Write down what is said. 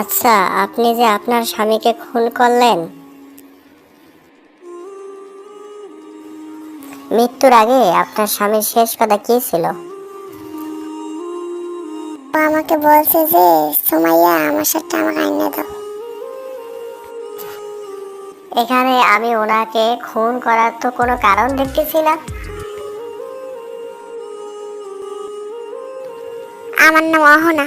আচ্ছা আপনি যে আপনার স্বামীকে খুন করলেন। মৃত্যুর আগে আপনার স্বামীর শেষ কথা কি ছিল? ও আমাকে বলছে যে সুমাইয়া আমার সাথে আমাকে আইনে দাও এখানে আমি ওনাকে খুন করার তো কোনো কারণ দেখতেছি না আমার নাম অহনা।